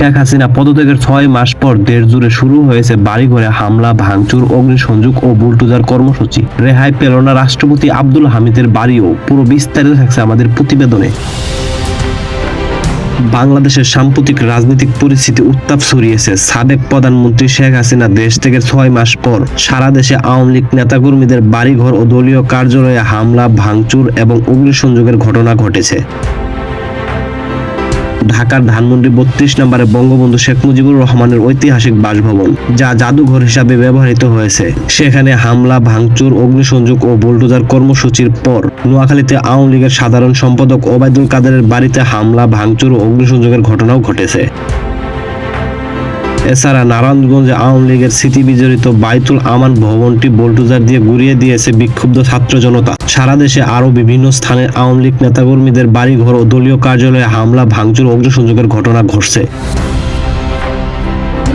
শেখ হাসিনা পদত্যাগের ছয় মাস পর দেশ জুড়ে শুরু হয়েছে বাড়িঘরে হামলা, ভাঙচুর, অগ্নিসংযোগ ও বুলটুজার কর্মসূচি। রেহাই পেল না রাষ্ট্রপতি আব্দুল হামিদের বাড়িও। পুরো বিস্তারিত থাকছে আমাদের প্রতিবেদনে। বাংলাদেশের সাম্প্রতিক রাজনৈতিক পরিস্থিতি উত্তাপ ছড়িয়েছে। সাবেক প্রধানমন্ত্রী শেখ হাসিনা দেশ থেকে ছয় মাস পর সারা দেশে আওয়ামী লীগ নেতাকর্মীদের বাড়িঘর ও দলীয় কার্যালয়ে হামলা, ভাঙচুর এবং অগ্নিসংযোগের ঘটনা ঘটেছে। ঢাকার ধানমন্ডি বত্রিশ নম্বরে বঙ্গবন্ধু শেখ মুজিবুর রহমানের ঐতিহাসিক বাসভবন, যা জাদুঘর হিসাবে ব্যবহৃত হয়েছে। সেখানে হামলা, ভাঙচুর, অগ্নিসংযোগ ও বুলডোজার কর্মসূচির পর নোয়াখালীতে আওয়ামী লীগের সাধারণ সম্পাদক ওবায়দুল কাদেরের বাড়িতে হামলা, ভাঙচুর ও অগ্নিসংযোগের ঘটনাও ঘটেছে। এছাড়া নারায়ণগঞ্জে আওয়ামী লীগের স্মৃতি বিজড়িত বাইতুল আমান ভবনটি বোল্টুজার দিয়ে গুড়িয়ে দিয়েছে বিক্ষুব্ধ ছাত্র জনতা। সারা দেশে আরও বিভিন্ন স্থানে আওয়ামী লীগ নেতাকর্মীদের বাড়িঘর ও দলীয় কার্যালয়ে হামলা, ভাঙচুর অগ্নিসংযোগের ঘটনা ঘটছে।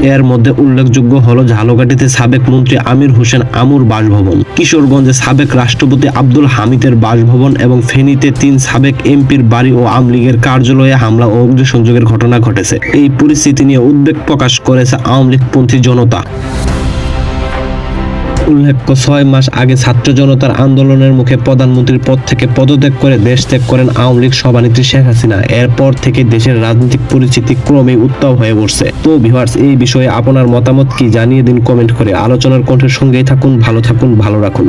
এর মধ্যে উল্লেখযোগ্য হলো ঝালকাঠিতে সাবেক মন্ত্রী আমির হোসেন আমুর বাসভবন, কিশোরগঞ্জে সাবেক রাষ্ট্রপতি আব্দুল হামিদের বাসভবন এবং ফেনীতে তিন সাবেক এমপির বাড়ি ও আমলীগের কার্যালয়ে হামলা ও অগ্নিসংযোগের ঘটনা ঘটেছে। এই পরিস্থিতি নিয়ে উদ্বেগ প্রকাশ করেছে আওয়ামী লীগপন্থী জনতা। উল্লেখ্য, ছয় মাস আগে ছাত্র জনতার আন্দোলনের মুখে প্রধানমন্ত্রীর পদ থেকে পদত্যাগ করে দেশ ত্যাগ করেন আওয়ামী লীগ সভানেত্রী শেখ হাসিনা। এরপর থেকে দেশের রাজনৈতিক পরিস্থিতি ক্রমে উত্তাপ হয়ে পড়ছে তো ভিউয়ার্স, এই বিষয়ে আপনার মতামত কি জানিয়ে দিন কমেন্ট করে। আলোচনার কণ্ঠের সঙ্গেই থাকুন, ভালো থাকুন, ভালো রাখুন।